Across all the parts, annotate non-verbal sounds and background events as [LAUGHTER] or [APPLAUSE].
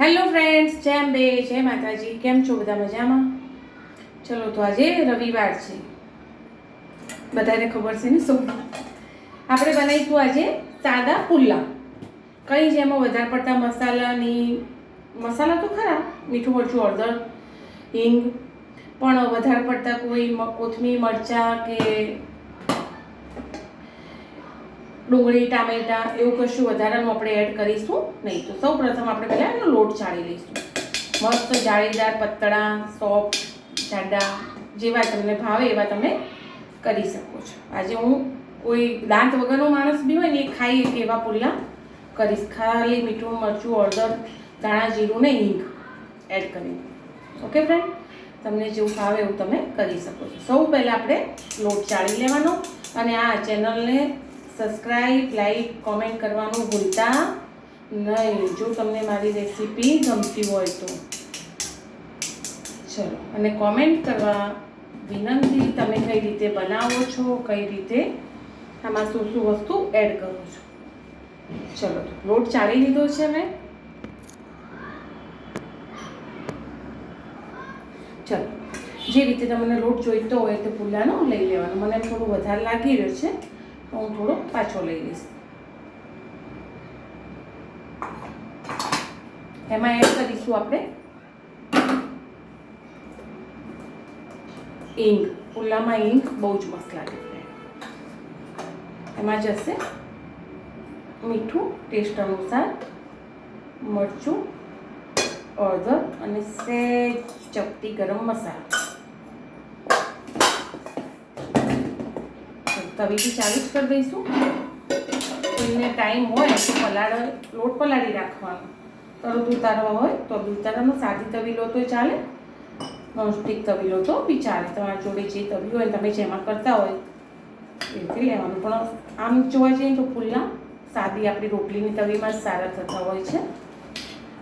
Hello friends, જય અંબે, જય માતાજી. કેમ છો બધા મજામાં? ચલો, તો આજે રવિવાર છે. બધાને ખબર છે ને શું આપણે બનાવીશું આજે સાદા પુલ્લા કંઈ જ એમાં વધારે પડતા મસાલાની, મસાલા તો ખરા, મીઠું મરચું, હળદર, હિંગ, પણ વધારે પડતા કોઈ કોથમીર, મરચાં કે ડુંગળી, ટામેટા એવું કશું વધારાનું આપણે એડ કરીશું નહીં. તો સૌ પ્રથમ આપણે પહેલાં એનો લોટ ચાળી લઈશું. મસ્ત જાળીદાર પતળા સોફ્ટ જાડા જેવા તમને ભાવે એવા તમે કરી શકો છો. આજે હું કોઈ દાંત વગરનો માણસ બી હોય ને એ ખાઈ એવા પુલ્લા કરીશ. ખાલી મીઠું, મરચું, હળદર, ધાણા, જીરું ને હિંગ એડ કરી ઓકે ફ્રેન્ડ તમને જેવું ભાવે એવું તમે કરી શકો છો. સૌ પહેલાં આપણે લોટ ચાળી લેવાનો અને આ ચેનલને સબસ્ક્રાઈબ લાઈક કોમેન્ટ કરવાનું ભૂલતા નહીં. જો તમને મારી રેસીપી ગમતી હોય તો. ચલો, અને કોમેન્ટ કરવા વિનંતી, તમે કઈ રીતે બનાવો છો, કઈ રીતે આમાં શું શું વસ્તુ એડ કરો છો. ચલો, લોટ ચાળી લીધો છે મેં ચલો, જે રીતે તમને લોટ જોઈતો હોય તે પુલાનો લઈ લેવાનો. મને થોડું વધારે લાગી રહ્યો છે. હું થોડો પાછો લઈ લઈશ. એમાં એડ કરીશું આપણે ઈંગ પુલ્લામાં ઈંગ બહુ જ મસ્ત લાગે friend. એમાં જશે મીઠું ટેસ્ટ અનુસાર, મરચું, હળદર અને સેજ ચપટી ગરમ મસાલો. તવીથી ચાલુ જ કરી દઈશું. કોઈને ટાઈમ હોય તો પલાળ, લોટ પલાળી રાખવાનો. તરત ઉતારવા હોય તો બી ઉતારવાનો સાદી તવી લો તો ચાલે, નોનસ્ટિક તવી લો તો બી ચાલે. તમારા જોડે જે તવી હોય, તમે જેમાં કરતા હોય, એથી લેવાનું. પણ આમ જોવા જઈએ તો ફૂલના સાદી આપણી રોટલીની તવીમાં જ સારા થતા હોય છે.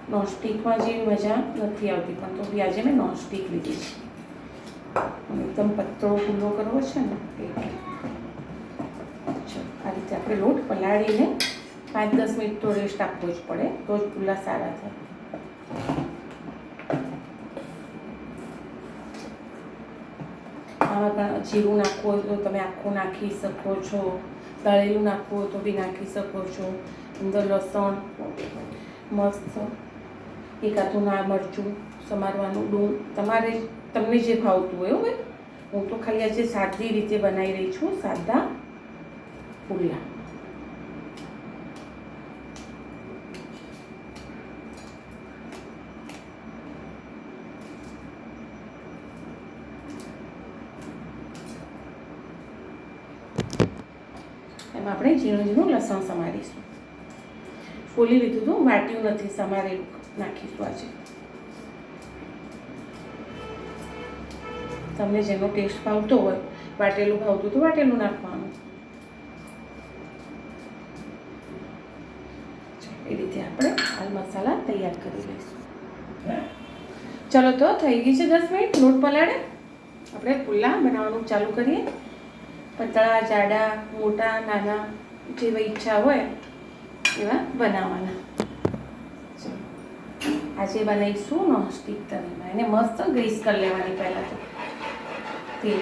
નોનસ્ટિકમાં જેવી મજા નથી આવતી, પણ તો બી આજે મેં નોનસ્ટિક લીધી છે. એકદમ પતળો ફૂલો કરવો છે ને, એટલે આ રીતે આપણે લોટ પલાળીને પાંચ દસ મિનિટ તો રેસ્ટ આપવો જ પડે. તો જ પુલા સારા થાય. આમાં પણ જીરું નાખવું હોય તો તમે આખું નાખી શકો છો. તળેલું નાખવું હોય તો બી નાખી શકો છો. અંદર લસણ, મસ્ત એકાદું ના મરચું સમારવાનું ડું તમારે તમને જે ભાવતું હોય હો હું તો ખાલી આજે સાદી રીતે બનાવી રહી છું, સાદા પુલ્લા એમાં આપણે ઝીણું ઝીણું લસણ સમારીશું. ફોલી લીધું હતું વાટ્યું નથી, સમારેલું નાખીશું આજે. તમને જેનો ટેસ્ટ ભાવતો હોય, વાટેલું ભાવતું તો વાટેલું નાખવાનું એ રીતે આપણે હાલ મસાલા તૈયાર કરી લઈશું. ચલો તો થઈ ગઈ છે દસ મિનિટ. લોટ પલાળે. આપણે પુલ્લા બનાવવાનું ચાલુ કરીએ. પતળા, જાડા, મોટા, નાના, જેવી ઈચ્છા હોય એવા બનાવવાના. આજે બનાવીશું નોનસ્ટિક તવીમાં. એને મસ્ત ગ્રીસ કરી લેવાની પહેલાં તો તેલ.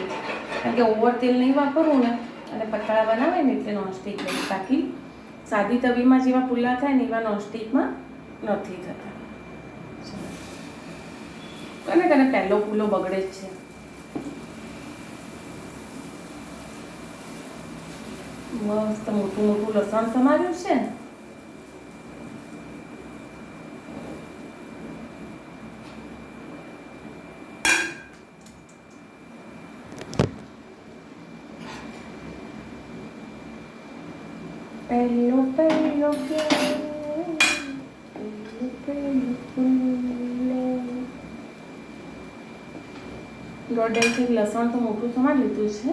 કારણ કે ઓવર તેલ નહીં વાપરવું ને. અને પતળા બનાવે ને એટલે નોનસ્ટિક બાકી સાદી તવીમાં જેવા પુલ્લા થાય ને એવા નોનસ્ટિકમાં નથી થતા. અને કને પહેલો પુલ્લો બગડે જ છે. મસ્ત મોટું મોટું લસણ સમાર્યું છે ને પહેલો દોઢેકથી લસણ તો મોટું સમાન લીધું છે.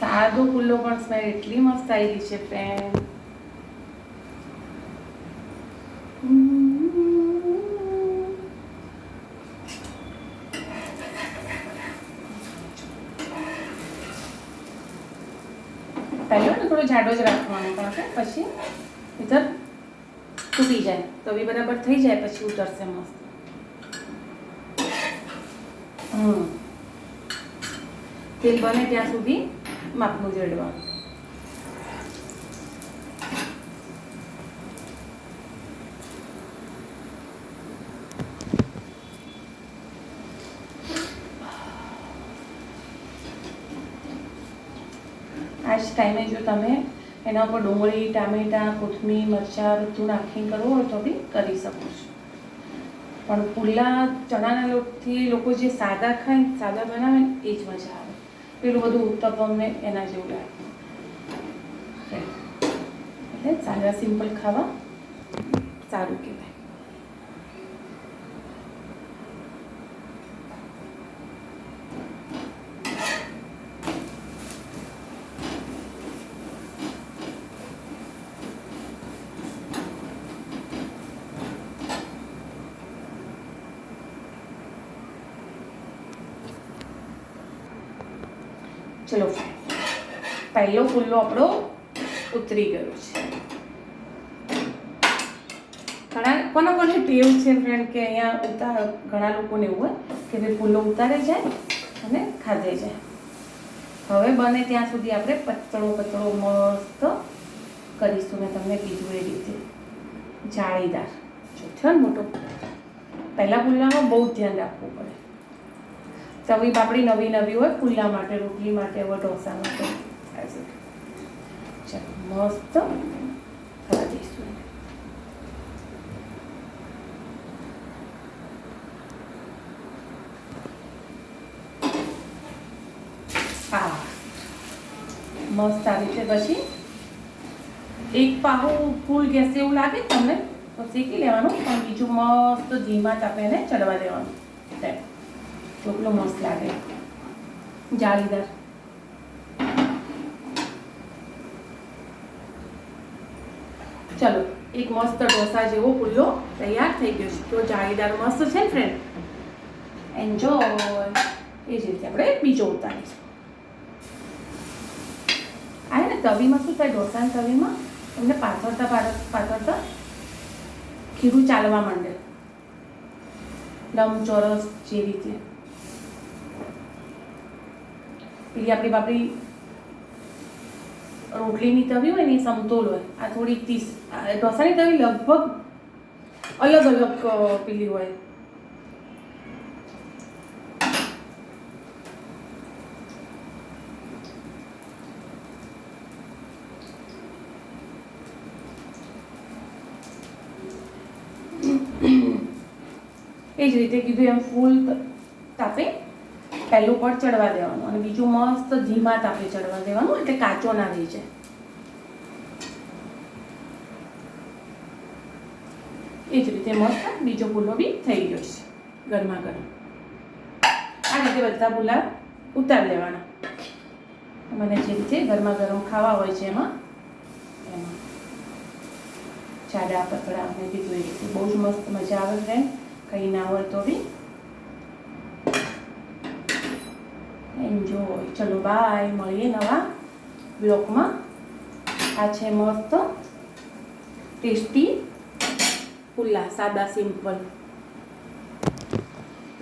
સાદો કુલ્લો પણ સ્મેલ એટલી મસ્ત આવી છે ફ્રેન્ડ પહેલો ને થોડો જાડો જ રાખવાનો પણ કે પછી ઇધર તૂટી જાય. તો બી બરાબર થઈ જાય, પછી ઉતરશે મસ્ત. હમ. તેલ બને ત્યાં સુધી માપનું રેડવાનું આ જ ટાઈમે જો તમે એના ઉપર ડુંગળી ટામેટાં કોથમીર મરચાં બધું નાખીને કરવું હોય તો બી કરી શકો છો. પણ પુલ્લા ચણાના લોટથી લોકો જે સાદા ખાય ને સાદા બનાવે ને એ જ મજા આવે. પેલું બધું ઉત્તપમ ને એના જેવું લાગે એટલે સાદા સિમ્પલ ખાવા સારું કહેવાય. ચલો પહેલો પુલ્લો આપણો ઉતરી ગયો છે. ઘણા, કોને કોને ટેવ છે ફ્રેન્ડ કે અહીંયા ઉતાર, ઘણા લોકોને એવું હોય કે ભાઈ ફૂલો ઉતારે જાય અને ખાધે જાય. હવે બને ત્યાં સુધી આપણે પતળો પતળો મસ્ત કરીશું. મેં તમને કીધું એ રીતે. જાળીદાર. જો થયો ને મોટો. પહેલાં પુલ્લામાં બહુ ધ્યાન રાખવું પડે. તવી પાપડી નવી નવી હોય પુલ્લા માટે, રોટલી માટે હોય ઢોસા માટે. ચાલો, મસ્ત થવા મસ્ત આવી છે. પછી એક પાહો ફૂલ ગેસ એવું લાગે તમને, તો શેકી લેવાનું, પણ બીજું મસ્ત ધીમા તાપે ચડવા દેવાનું. ચોકલો મસ્ત લાગે જાળીદાર ચલો એક મસ્ત ઢોસા જેવો પુલ્લો તૈયાર થઈ ગયો છે તો જાળીદાર મસ્ત છે ને ફ્રેન્ડ એન્જોય એ જ રીતે આપણે બીજો ઉતારીશું આવે ને તવીમાં શું થાય ઢોસાની તવીમાં તમને પાથરતા પાથ- પાથરતા ખીરું ચાલવા માંડે લંબચોરસ જે રીતે પેલી આપણી બાપડી રોટલીની તવી હોય ને એ સમતોલ હોય. આ થોડી તીસ ઢોસાની તવી લગભગ અલગ અલગ પેલી હોય. [COUGHS] એ જ રીતે કીધું એમ ફૂલ તાપે. પહેલું પડ ચડવા દેવાનું અને બીજું મસ્ત ધીમા તાપે ચડવા દેવાનું એટલે કાચો ના રહી જાય. એ જ રીતે મસ્ત બીજો પુલ્લો બી થઈ ગયો છે. ગરમા ગરમ. આ રીતે બધા પુલ્લા ઉતારી લેવાના. મને જે રીતે ગરમા ગરમ ખાવા હોય છે એમાં એમાં. જાડા પતળા મેં કીધું એ રીતે બહુ જ મસ્ત મજા આવે છે. કંઈ ના હોય તો બી એન્જોય ચલો બાય મળીએ નવા બ્લોકમાં આ છે મસ્ત, ટેસ્ટી પુલ્લા સાદા simple.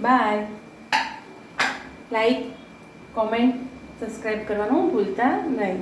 Bye like comment subscribe કરવાનું ભૂલતા નહીં.